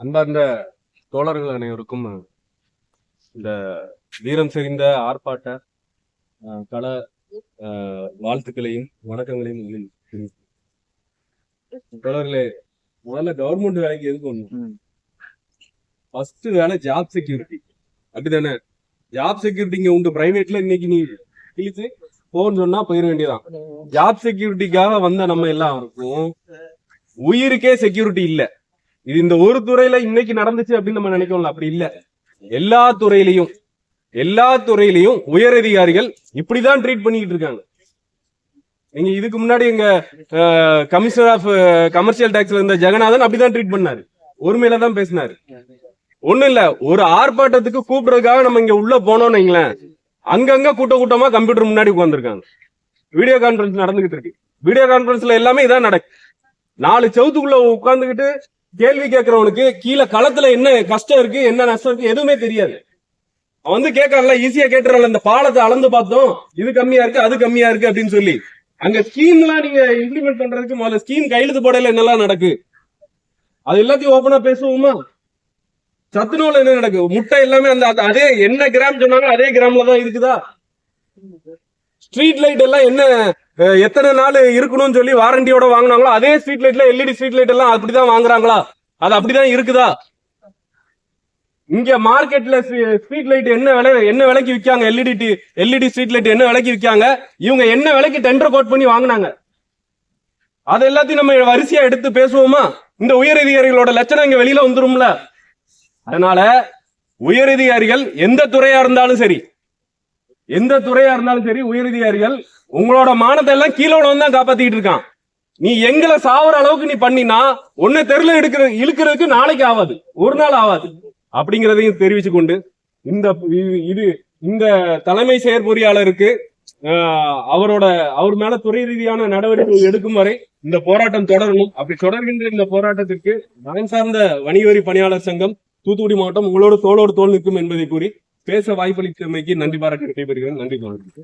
அன்பார்ந்த தோழர்கள் அனைவருக்கும் இந்த வீரம் செறிந்த ஆர்ப்பாட்ட அஹ், வாழ்த்துக்களையும் வணக்கங்களையும். தோழர்களே முதல்ல கவர்மெண்ட் வேலைக்கு எதுக்கு ஒண்ணு ஃபர்ஸ்ட் வேலை ஜாப் செக்யூரிட்டி அப்படிதானே ஜாப் செக்யூரிட்டி இங்க உண்டு. பிரைவேட்ல இன்னைக்கு நீ கிழிச்சு போன்னு சொன்னா போயிட வேண்டியதான் ஜாப் செக்யூரிட்டிக்காக வந்த நம்ம எல்லாருக்கும் உயிருக்கே செக்யூரிட்டி இல்ல. இது இந்த ஒரு துறையில இன்னைக்கு நடந்துச்சு அப்படின்னு நம்ம நினைக்கல அப்படி இல்ல. எல்லா துறையிலையும் எல்லா துறையிலையும் உயர் அதிகாரிகள் இப்படிதான் ட்ரீட் பண்ணிட்டு இருக்காங்க. நீங்க இதுக்கு முன்னாடி எங்க கமிஷனர் ஆஃப் கமர்ஷியல் டாக்ஸ்ல இருந்த ஜெகநாதன் அப்படிதான் ட்ரீட் பண்ணாரு. ஒருமையில தான் பேசினாரு. ஒண்ணும் இல்ல ஒரு ஆர்ப்பாட்டத்துக்கு கூப்பிடுறதுக்காக நம்ம இங்க உள்ள போனோம்னு வைங்களேன். அங்கங்க கூட்ட கூட்டமா கம்ப்யூட்டர் முன்னாடி உட்காந்துருக்காங்க வீடியோ கான்பரன்ஸ் நடந்துகிட்டு இருக்கு. வீடியோ கான்பரன்ஸ்ல எல்லாமே இதான் நடக்கு. நாலு செவத்துக்குள்ள உட்காந்துக்கிட்டு கேள்வி கேட்கறவனுக்கு கீழே களத்துல என்ன கஷ்டம் இருக்கு என்ன நஷ்டம் இருக்கு எதுவுமே தெரியாது. அவன் வந்து கேட்கறல ஈஸியா கேட்டுறல இந்த பாலத்தை அளந்து பார்த்தோம். இது கம்மியா இருக்கு அது கம்மியா இருக்கு அப்படின்னு சொல்லி. அங்க ஸ்கீம் எல்லாம் நீங்க இம்ப்ளிமெண்ட் பண்றதுக்கு முதல்ல ஸ்கீம் கையெழுத்து போடையில என்னெல்லாம் நடக்கு? அது எல்லாத்தையும் ஓபனா பேசுவோமா? சத்துணவுல என்ன நடக்கு? முட்டை எல்லாமே அந்த அதே என்ன கிராம் சொன்னாலும் அதே கிராம்ல தான் இருக்குதா? ஸ்ட்ரீட் லைட் எல்லாம் என்ன எத்தனை நாள் இருக்கணும்னு சொல்லி வாரண்டியோட வாங்கினாங்களோ அதே ஸ்ட்ரீட் லைட்ல எல்இடி ஸ்ட்ரீட் லைட் எல்லாம் அப்படிதான் வாங்குறாங்களா? அது அப்படிதான் இருக்குதா? இங்க மார்க்கெட்ல ஸ்ட்ரீட் லைட் என்ன விலை என்ன விலைக்கு விற்காங்க? எல்இடி எல்இடி ஸ்ட்ரீட் லைட் என்ன விலைக்கு விற்காங்க? இவங்க என்ன விலைக்கு டெண்டர் கோட் பண்ணி வாங்கினாங்க? அது எல்லாத்தையும் நம்ம வரிசையா எடுத்து பேசுவோமா? இந்த உயர் அதிகாரிகளோட லட்சணம் இங்க வெளியில வந்துரும்ல? அதனால உயரதிகாரிகள் எந்த துறையா இருந்தாலும் சரி எந்த துறையா இருந்தாலும் சரி உயரதிகாரிகள் உங்களோட மானத்தை எல்லாம் கீழே தான் காப்பாத்திட்டு இருக்கான். நீ எங்களை சாவுற அளவுக்கு நீ பண்ணினா ஒன்னு தெருல எடுக்கிற இழுக்கிறதுக்கு நாளைக்கு ஆகாது ஒரு நாள் ஆகாது அப்படிங்கிறதையும் தெரிவிச்சு கொண்டு இந்த இது- இது இந்த தலைமை செயற்பொறியாளருக்கு ஆஹ், அவரோட அவர் மேல துறை ரீதியான நடவடிக்கை எடுக்கும் வரை இந்த போராட்டம் தொடரணும். அப்படி தொடர்கின்ற இந்த போராட்டத்திற்கு நலன் சார்ந்த வணிகவரி பணியாளர் சங்கம் தூத்துக்குடி மாவட்டம் உங்களோட தோளோடு தோல் நிற்கும் என்பதை கூறி பேச வாய்ப்பளித்தமைக்கு நன்றி பாராட்டு விடைபெறுகிறேன் நன்றி தோழர்களுக்கு